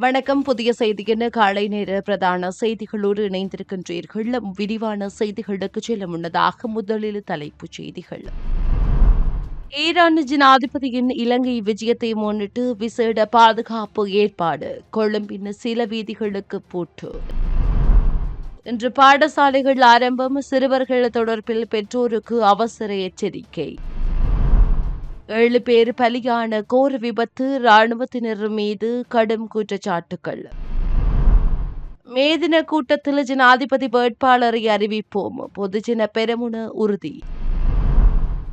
வணக்கம். புதிய செய்தியின் காலை நேர பிரதான செய்திகளோடு இணைந்திருக்கின்றீர்கள். விரிவான செய்திகளுக்கு செல்ல முன்னதாக முதலில் தலைப்புச் செய்திகள். ஈரான் ஜனாதிபதியின் இலங்கை விஜயத்தை முன்னிட்டு விசேட பாதுகாப்பு ஏற்பாடு கொழும்பின் சில வீதிகளுக்கு பூட்டு. இன்று பாடசாலைகள் ஆரம்பம் சிறுவர்கள் தொடர்பில் பெற்றோருக்கு அவசர எச்சரிக்கை. ஏழு பேர் பலியான கோர விபத்து ராணுவத்தினர் மீது கடும் குற்றச்சாட்டுகள் மேதின கூட்டத்தில் ஜனாதிபதி வேட்பாளரை அறிவிப்போம். பொதுஜன பெருமுன உறுதி.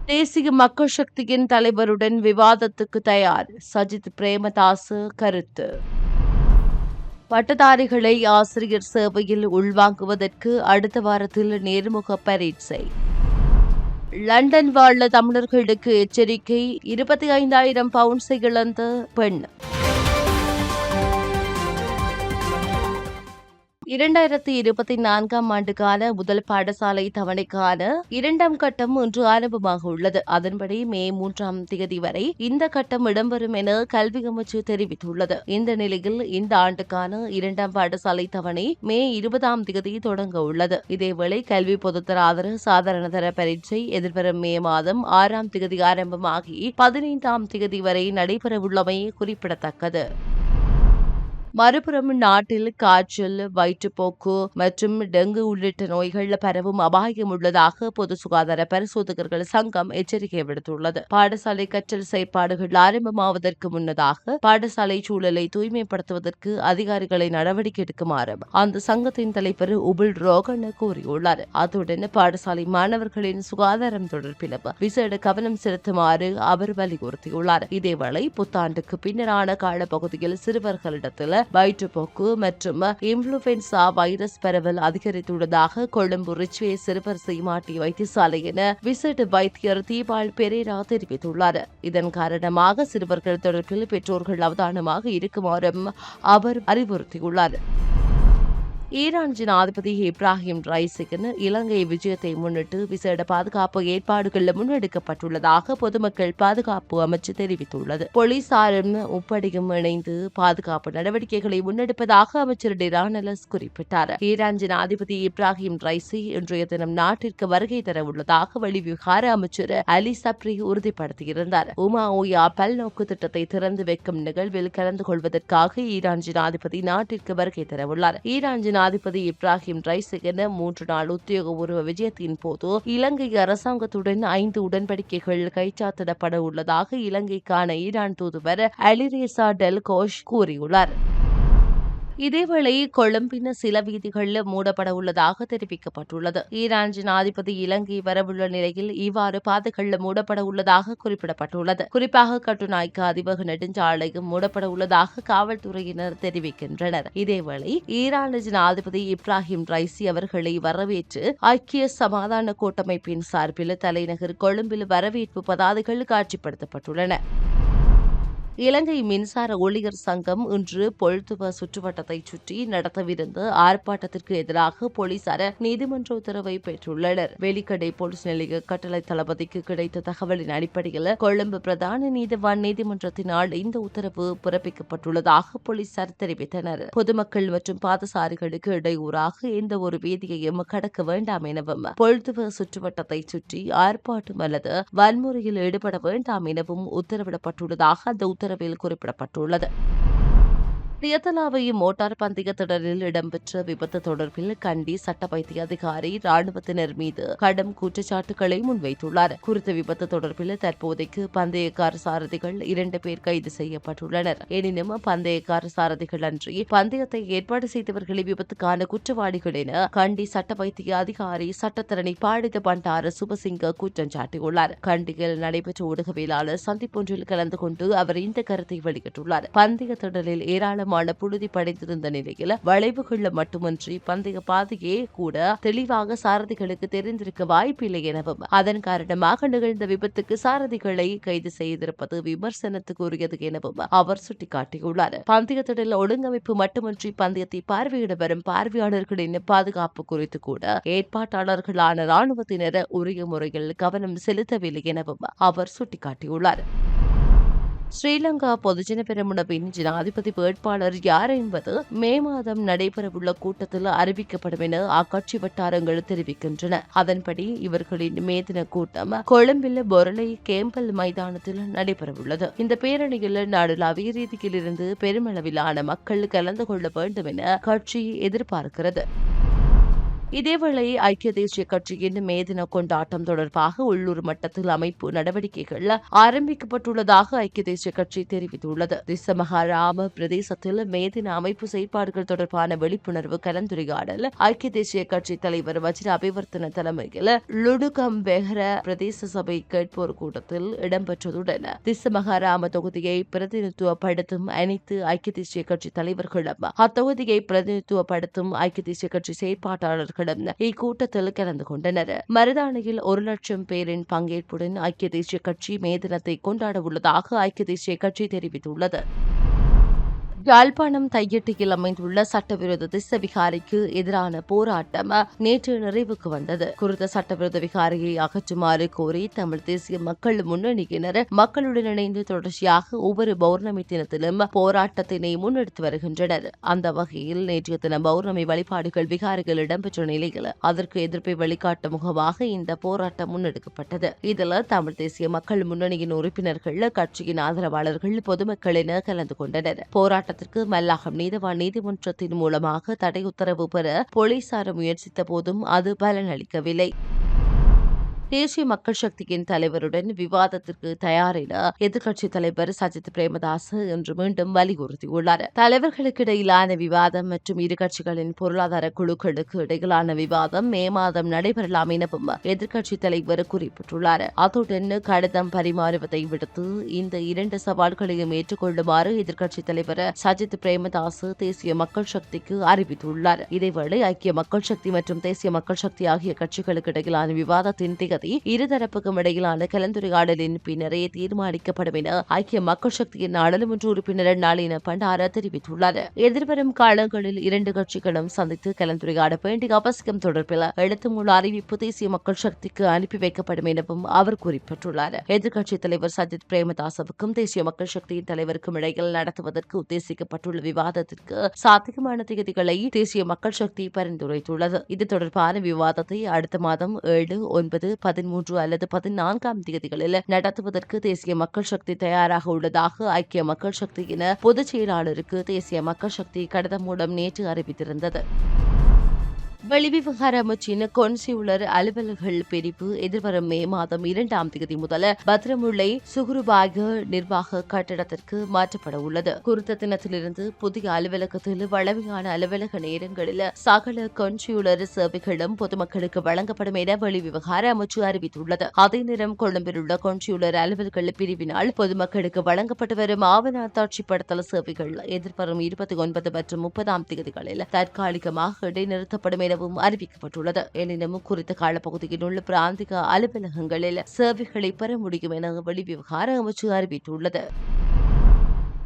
தேசிய மக்கள் சக்தியின் தலைவருடன் விவாதத்துக்கு தயார். சஜித் பிரேமதாஸ் கருத்து. பட்டதாரிகளை ஆசிரியர் சேவையில் உள்வாங்குவதற்கு அடுத்த வாரத்தில் நேர்முக பரீட்சை. லண்டன் வாழ் தமிழர்களுக்கு எச்சரிக்கை இருபத்தி ஐந்தாயிரம் பவுண்ட்ஸை இழந்த பெண். இரண்டாயிரத்தி இருபத்தி நான்காம் ஆண்டுக்கான முதல் பாடசாலை தவணைக்கான இரண்டாம் கட்டம் இன்று ஆரம்பமாக உள்ளது. அதன்படி மே மூன்றாம் தேதி வரை இந்த கட்டம் இடம்பெறும் என கல்வி அமைச்சு தெரிவித்துள்ளது. இந்த நிலையில் இந்த ஆண்டுக்கான இரண்டாம் பாடசாலை தவணை மே இருபதாம் தேதி தொடங்க உள்ளது. இதேவேளை கல்வி பொதுத்தராதர சாதாரண தர பரீட்சை எதிர்வரும் மே மாதம் ஆறாம் தேதி ஆரம்பமாகி பதினைந்தாம் தேதி வரை நடைபெறவுள்ளமை குறிப்பிடத்தக்கது. மறுபுறம் நாட்டில் காய்ச்சல் வயிற்றுப்போக்கு மற்றும் டெங்கு உள்ளிட்ட நோய்கள் பரவும் அபாயம் உள்ளதாக பொது சுகாதார பரிசோதகர்கள் சங்கம் எச்சரிக்கை விடுத்துள்ளது. பாடசாலை கற்றல் செயற்பாடுகள் ஆரம்பமாவதற்கு முன்னதாக பாடசாலை சூழலை தூய்மைப்படுத்துவதற்கு அதிகாரிகளை நடவடிக்கை எடுக்குமாறு அந்த சங்கத்தின் தலைவர் உபுல் ரோகன் கூறியுள்ளார். அத்துடன் பாடசாலை மாணவர்களின் சுகாதாரம் தொடர்பிலும் விசேட கவனம் செலுத்துமாறு அவர் வலியுறுத்தியுள்ளார். இதேவேளை புத்தாண்டுக்கு பின்னரான காலப்பகுதியில் சிறுவர்களிடத்தில் வயிற்றுப்போக்கு மற்றும் இன்ஃபுளுவென்சா வைரஸ் பரவல் அதிகரித்துள்ளதாக கொழும்பு ரிச்வே சிறுவர் சீமாட்டி வைத்தியசாலையின விசிட் வைத்தியர் தீபால் பெரேரா தெரிவித்துள்ளார். இதன் காரணமாக சிறுவர்கள் தொடர்பில் பெற்றோர்கள் அவதானமாக இருக்குமாறும் அவர் அறிவுறுத்தியுள்ளார். ஈரான் ஜனாதிபதி இப்ராஹிம் ரைசிக்கின் இலங்கை விஜயத்தை முன்னிட்டு விசேட பாதுகாப்பு ஏற்பாடுகள் முன்னெடுக்கப்பட்டுள்ளதாக பொதுமக்கள் பாதுகாப்பு அமைச்சு தெரிவித்துள்ளது. போலீசாரும் முப்படையும் இணைந்து பாதுகாப்பு நடவடிக்கைகளை முன்னெடுப்பதாக அமைச்சர் டிரானலஸ் குறிப்பிட்டார். ஈரான் ஜனாதிபதி இப்ராஹிம் ரைசி இன்றைய தினம் நாட்டிற்கு வருகை தர உள்ளதாக வெளிவிவகார அமைச்சர் அலி சப்ரி உறுதிப்படுத்தியிருந்தார். உமா ஓயா பல்நோக்கு திட்டத்தை திறந்து வைக்கும் நிகழ்வில் கலந்து கொள்வதற்காக ஈரான் ஜனாதிபதி நாட்டிற்கு வருகை தரவுள்ளார் ஈரான் ஜனாதிபதி இப்ராஹிம் ரைசிகன் மூன்று நாள் உத்தியோகபூர்வ விஜயத்தின் போது இலங்கை அரசாங்கத்துடன் ஐந்து உடன்படிக்கைகள் கைச்சாத்திடப்பட உள்ளதாக இலங்கைக்கான ஈரான் தூதுவர் அலிரேசா டெல் கோஷ் கூறியுள்ளார். இதேவேளை கொழும்பின் சில வீதிகளில் மூடப்பட உள்ளதாக தெரிவிக்கப்பட்டுள்ளது. ஈரான் ஜனாதிபதி இலங்கை வரவுள்ள நிலையில் இவ்வாறு பாதைகளில் மூடப்பட உள்ளதாக குறிப்பிடப்பட்டுள்ளது. குறிப்பாக கட்டுநாய்க்கு அதிபக நெடுஞ்சாலையும் மூடப்பட உள்ளதாக காவல்துறையினர் தெரிவிக்கின்றனர். இதேவேளை ஈரான் ஜனாதிபதி இப்ராஹிம் ரைசி அவர்களை வரவேற்று ஐக்கிய சமாதான கூட்டமைப்பின் சார்பில் தலைநகர் கொழும்பில் வரவேற்பு பதாதைகள் காட்சிப்படுத்தப்பட்டுள்ளன. இலங்கை மின்சார ஊழியர் சங்கம் இன்று பொழுத்துவ சுற்றுவட்டத்தை சுற்றி நடத்தவிருந்த ஆர்ப்பாட்டத்திற்கு எதிராக போலீசார் நீதிமன்ற உத்தரவை பெற்றுள்ளனர். வெலிக்கடை போலீஸ் நிலைய கட்டளை தளபதிக்கு கிடைத்த தகவலின் அடிப்படையில் கொழும்பு பிரதான நீதிவான் நீதிமன்றத்தினால் இந்த உத்தரவு பிறப்பிக்கப்பட்டுள்ளதாக போலீசார் தெரிவித்தனர். பொதுமக்கள் மற்றும் பாதசாரிகளுக்கு இடையூறாக எந்த ஒரு வீதியையும் கடக்க வேண்டாம் எனவும் பொழுத்துவ சுற்றுவட்டத்தை சுற்றி ஆர்ப்பாட்டம் அல்லது வன்முறையில் ஈடுபட வேண்டாம் எனவும் உத்தரவிடப்பட்டுள்ளதாக அந்த உத்தரவில் குறிப்பிடப்பட்டுள்ளது. தியத்தலாவை மோட்டார் பந்தய திடலில் இடம்பெற்ற விபத்து தொடர்பில் கண்டி சட்ட வைத்திய அதிகாரி ராணுவத்தினர் மீது கடும் குற்றச்சாட்டுகளை முன்வைத்துள்ளார். குறித்த விபத்து தொடர்பில் தற்போதைக்கு பந்தயக்கார சாரதிகள் இரண்டு பேர் கைது செய்யப்பட்டுள்ளனர். எனினும் பந்தயக்கார சாரதிகள் அன்றி பந்தயத்தை ஏற்பாடு செய்தவர்களை விபத்துக்கான குற்றவாளிகள் என கண்டி சட்ட வைத்திய அதிகாரி சட்டத்தரணி பாடித பண்டார சுபசிங்க குற்றம் சாட்டியுள்ளார். கண்டியில் நடைபெற்ற ஊடகவியலாளர் சந்திப்பொன்றில் கலந்து கொண்டு அவர் இந்த கருத்தை வெளியிட்டுள்ளார். பந்தய திடலில் ஏராளமான அதிகமான புழுதி படைத்திருந்த நிலையில் வளைவுகள் மட்டுமின்றி பந்தய பாதையே கூட தெளிவாக சாரதிகளுக்கு தெரிந்திருக்க வாய்ப்பில்லை எனவும் அதன் காரணமாக நிகழ்ந்த விபத்துக்கு சாரதிகளை கைது செய்திருப்பது விமர்சனத்துக்குரியது எனவும் அவர் சுட்டிக்காட்டியுள்ளார். பந்தயத்திடல் ஒழுங்கமைப்பு மட்டுமின்றி பந்தயத்தை பார்வையிட வரும் பார்வையாளர்களின் பாதுகாப்பு குறித்து கூட ஏற்பாட்டாளர்களான ராணுவத்தினர் உரிய முறையில் கவனம் செலுத்தவில்லை எனவும் அவர் சுட்டிக்காட்டியுள்ளார். ஸ்ரீலங்கா பொதுஜன பெருமுனவின் ஜனாதிபதி வேட்பாளர் யார் என்பது மே மாதம் நடைபெறவுள்ள கூட்டத்தில் அறிவிக்கப்படும் என அக்கட்சி வட்டாரங்கள் தெரிவிக்கின்றன. அதன்படி இவர்களின் மேதின கூட்டம் கொழும்பில் பொருளை கேம்பல் மைதானத்தில் நடைபெறவுள்ளது. இந்த பேரணியில் நாடுலாவிய ரீதியில் இருந்து பெருமளவிலான மக்கள் கலந்து கொள்ள வேண்டும் என கட்சி எதிர்பார்க்கிறது. இதேவேளை ஐக்கிய தேசிய கட்சியின் மேதின கொண்டாட்டம் தொடர்பாக உள்ளூர் மட்டத்தில் அமைப்பு நடவடிக்கைகள் ஆரம்பிக்கப்பட்டுள்ளதாக ஐக்கிய தேசிய கட்சி தெரிவித்துள்ளது. திசமகாராம பிரதேசத்தில் மேதின அமைப்பு செயற்பாடுகள் தொடர்பான விழிப்புணர்வு கலந்துரையாடல் ஐக்கிய தேசிய கட்சி தலைவர் வஜ்ர அபிவர்த்தன தலைமையில் லுடுகம் பெஹர பிரதேச சபை கேட்போர் கூட்டத்தில் இடம்பெற்றதுடன் திசமகாராம தொகுதியை பிரதிநிதித்துவப்படுத்தும் அனைத்து ஐக்கிய தேசிய கட்சி தலைவர்களும் அத்தொகுதியை பிரதிநிதித்துவப்படுத்தும் ஐக்கிய தேசிய கட்சி செயற்பாட்டாளர்கள் தலைவர்களும் இக்கூட்டத்தில் கலந்து கொண்டனர். மருதானையில் ஒரு லட்சம் பேரின் பங்கேற்புடன் ஐக்கிய தேசிய கட்சி மே தினத்தை கொண்டாட உள்ளதாக ஐக்கிய தேசிய கட்சி தெரிவித்துள்ளது. யாழ்ப்பாணம் தையட்டியில் அமைந்துள்ள சட்டவிரோத திச விகாரிக்கு எதிரான போராட்டம் நேற்று நிறைவுக்கு வந்தது. குறித்த சட்டவிரோத விகாரியை அகற்றுமாறு கோரி தமிழ் தேசிய மக்கள் முன்னணியினர் மக்களுடன் இணைந்து தொடர்ச்சியாக ஒவ்வொரு பௌர்ணமி தினத்திலும் போராட்டத்தினை முன்னெடுத்து வருகின்றனர். அந்த வகையில் நேற்றைய தினம் பௌர்ணமி வழிபாடுகள் விகாரிகள் இடம்பெற்ற நிலையில் அதற்கு எதிர்ப்பை வெளிக்காட்டும் முகமாக இந்த போராட்டம் முன்னெடுக்கப்பட்டது. இதில் தமிழ் தேசிய மக்கள் முன்னணியின் உறுப்பினர்கள் கட்சியின் ஆதரவாளர்கள் பொதுமக்கள் என கலந்து கொண்டனர். போராட்ட போராட்டத்திற்கு மல்லாகம் நீதவான் நீதிமன்றத்தின் மூலமாக தடை உத்தரவு பெற போலீசார் முயற்சித்த போதும் அது பலனளிக்கவில்லை. தேசிய மக்கள் சக்தியின் தலைவருடன் விவாதத்திற்கு தயார் என எதிர்க்கட்சித் தலைவர் சஜித் பிரேமதாஸ் இன்று மீண்டும் வலியுறுத்தியுள்ளார். தலைவர்களுக்கு இடையிலான விவாதம் மற்றும் இரு கட்சிகளின் பொருளாதார குழுக்களுக்கு இடையிலான விவாதம் மே மாதம் நடைபெறலாம் எனவும் எதிர்க்கட்சித் தலைவர் குறிப்பிட்டுள்ளார். அத்துடன் கடிதம் பரிமாறுவதை விடுத்து இந்த இரண்டு சவால்களையும் ஏற்றுக்கொள்ளுமாறு எதிர்க்கட்சித் தலைவர் சஜித் பிரேமதாஸ் தேசிய மக்கள் சக்திக்கு அறிவித்துள்ளார். இதேவேளை ஐக்கிய மக்கள் சக்தி மற்றும் தேசிய மக்கள் சக்தி ஆகிய கட்சிகளுக்கு இடையிலான விவாதத்தின் திகதி இருதரப்புக்கும் இடையிலான கலந்துரையாடலின் பின்னரே தீர்மானிக்கப்படும் என ஐக்கிய மக்கள் சக்தியின் நாடாளுமன்ற உறுப்பினர் நளின பண்டார தெரிவித்துள்ளார். எதிர்வரும் காலங்களில் இரண்டு கட்சிகளும் சந்தித்து கலந்துரையாட வேண்டிய அவசியம் தொடர்பில் எழுத்து மூல அறிவிப்பு தேசிய மக்கள் சக்திக்கு அனுப்பி வைக்கப்படும் எனவும் அவர் குறிப்பிட்டுள்ளார். எதிர்க்கட்சித் தலைவர் சஜித் பிரேமதாசவுக்கும் தேசிய மக்கள் சக்தியின் தலைவருக்கும் இடையில் நடத்துவதற்கு உத்தேசிக்கப்பட்டுள்ள விவாதத்திற்கு சாத்தியமான தேதிகளை தேசிய மக்கள் சக்தி பரிந்துரைத்துள்ளது. இது தொடர்பான விவாதத்தை அடுத்த மாதம் ஏழு ஒன்பது பதிமூன்று அல்லது பதினான்காம் தேதிகளில் நடத்துவதற்கு தேசிய மக்கள் சக்தி தயாராக உள்ளதாக ஐக்கிய மக்கள் சக்தியின் பொதுச் செயலாளருக்கு தேசிய மக்கள் சக்தி கடிதம் மூலம் நேற்று அறிவித்திருந்தது. வெளிவிவகார அமைச்சின் கொன்சியுலர் அலுவலர்கள் பிரிவு எதிர்வரும் மே மாதம் இரண்டாம் தேதி முதல் பத்ரமுல்லை சுகுருபாக நிர்வாக கட்டடத்திற்கு மாற்றப்பட உள்ளது. குறித்த தினத்திலிருந்து புதிய அலுவலகத்தில் வளமையான அலுவலக நேரங்களில் சகல கொன்சியுலர் சேவைகளும் பொதுமக்களுக்கு வழங்கப்படும் என வெளிவிவகார அமைச்சு அறிவித்துள்ளது. அதே நேரம் கொழும்பில் உள்ள கொன்சியுலர் அலுவல்கள் பிரிவினால் பொதுமக்களுக்கு வழங்கப்பட்டு வரும் ஆவண அத்தாட்சிப்படுத்தல் சேவைகள் எதிர்வரும் இருபத்தி ஒன்பது மற்றும் முப்பதாம் தேதிகளில் தற்காலிகமாக இடைநிறுத்தப்படும் என எனவும் அறிவிக்கப்பட்டுள்ளது. எனினும் குறித்த காலப்பகுதியில் உள்ள பிராந்திக அலுவலகங்களில் சேவைகளை பெற முடியும் என வெளிவிவகார அமைச்சு அறிவித்துள்ளது.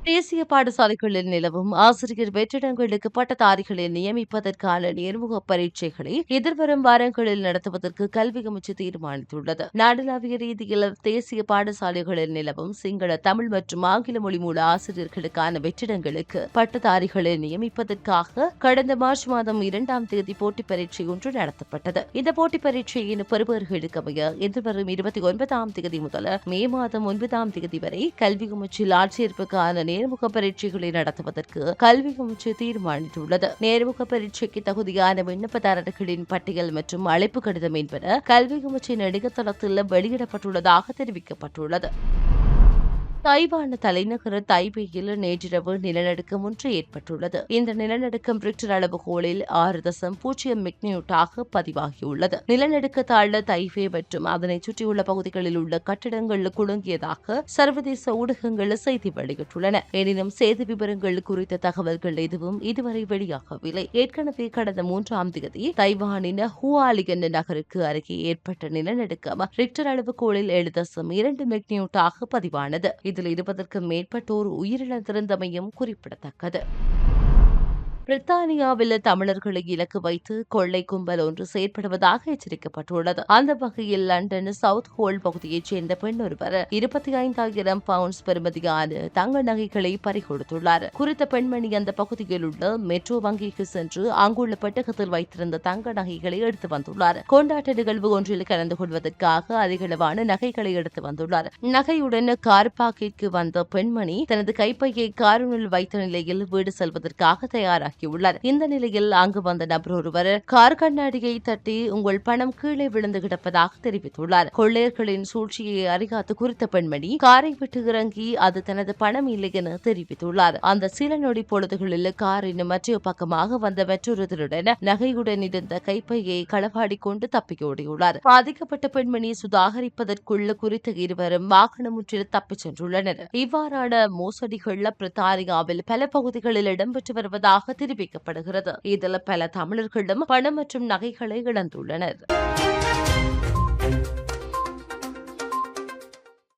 தேசிய பாடசாலைகளில் நிலவும் ஆசிரியர் வெற்றிடங்களுக்கு பட்டதாரிகளை நியமிப்பதற்கான நேர்முக பரீட்சைகளை எதிர்வரும் வாரங்களில் நடத்துவதற்கு கல்வி அமைச்சு தீர்மானித்துள்ளது. நாடளாவிய ரீதியில் தேசிய பாடசாலைகளில் நிலவும் சிங்கள தமிழ் மற்றும் ஆங்கில மொழி மூல ஆசிரியர்களுக்கான வெற்றிடங்களுக்கு பட்டதாரிகளை நியமிப்பதற்காக கடந்த மார்ச் மாதம் இரண்டாம் தேதி போட்டிப் பரீட்சை ஒன்று நடத்தப்பட்டது. இந்த போட்டிப் பரீட்சையின் பெறுபவர்களுக்கு அமைய எதிர்வரும் இருபத்தி ஒன்பதாம் தேதி முதல் மே மாதம் ஒன்பதாம் தேதி வரை கல்வி அமைச்சில் ஆட்சேர்ப்புக்கான நேர்முக பரீட்சைகளை நடத்துவதற்கு கல்வி அமைச்சு தீர்மானித்துள்ளது. நேர்முக பரீட்சைக்கு தகுதியான விண்ணப்பதாரர்களின் பட்டியல் மற்றும் அழைப்பு கடிதம் என்பன கல்வி அமைச்சின் இணையதளத்தில் வெளியிடப்பட்டுள்ளதாக தெரிவிக்கப்பட்டுள்ளது. தைவான தலைநகர் தைபேயில் நேற்றிரவு நிலநடுக்கம் ஒன்று ஏற்பட்டுள்ளது. இந்த நிலநடுக்கம் ரிக்டர் அளவுகோலில் ஆறு தசம் பூஜ்ஜியம் மிக்னியூட்டாக பதிவாகியுள்ளது. நிலநடுக்கத்தால் தைபே மற்றும் அதனை சுற்றியுள்ள பகுதிகளில் உள்ள கட்டிடங்கள் குலுங்கியதாக சர்வதேச ஊடகங்கள் செய்தி வெளியிட்டுள்ளன. எனினும் சேத விவரங்கள் குறித்த தகவல்கள் எதுவும் இதுவரை வெளியாகவில்லை. ஏற்கனவே கடந்த மூன்றாம் தேதி தைவானின் ஹுவாலிகன் நகருக்கு அருகே ஏற்பட்ட நிலநடுக்கம் ரிக்டர் அளவுகோலில் ஏழு தசம் இரண்டு மிக்னியூட்டாக பதிவானது. இதில் இருபதற்கும் மேற்பட்டோர் உயிரிழந்திருந்தமையும் குறிப்பிடத்தக்கது. பிரித்தானியாவில் தமிழர்களை இலக்கு வைத்து கொள்ளை கும்பல் ஒன்று செயற்படுவதாக எச்சரிக்கப்பட்டுள்ளது. அந்த வகையில் லண்டன் சவுத் ஹோல் பகுதியைச் சேர்ந்த பெண் ஒருவர் இருபத்தி ஐந்தாயிரம் பவுண்ட்ஸ் பெறுமதியான தங்க நகைகளை பறிகொடுத்துள்ளார். குறித்த பெண்மணி அந்த பகுதியில் உள்ள மெட்ரோ வங்கிக்கு சென்று அங்குள்ள பெட்டகத்தில் வைத்திருந்த தங்க நகைகளை எடுத்து வந்துள்ளார். கொண்டாட்ட நிகழ்வு ஒன்றில் கலந்து கொள்வதற்காக அதிகளவான நகைகளை எடுத்து வந்துள்ளார். நகையுடன் கார் பாக்கிற்கு வந்த பெண்மணி தனது கைப்பையை காரினுள் வைத்த நிலையில் வீடு செல்வதற்காக தயாராகி தாக்கியுள்ளார் இந்த நிலையில் அங்கு வந்த நபர் ஒருவர் கார் கண்ணாடியை தட்டி உங்கள் பணம் கீழே விழுந்து கிடப்பதாக தெரிவித்துள்ளார். கொள்ளையர்களின் சூழ்ச்சியை அறியாத குறித்த பெண்மணி காரை விட்டு இறங்கி அது தனது பணம் இல்லை என தெரிவித்துள்ளார். அந்த சில நொடி பொழுதுகளில் காரின் மற்ற பக்கமாக வந்த மற்றொரு திருடன் நகையுடன் இருந்த கைப்பையை களவாடி கொண்டு தப்பியோடியுள்ளார் பாதிக்கப்பட்ட பெண்மணி சுதாகரிப்பதற்குள்ள குறித்த இருவரும் வாகனம் தப்பிச் சென்றுள்ளனர். இவ்வாறான மோசடிகள் பிரித்தானியாவில் பல பகுதிகளில் இடம்பெற்று வருவதாக தெரிவிக்கப்படுகிறது இதில் பல தமிழர்களும் பணம் மற்றும் நகைகளை இழந்துள்ளனர்.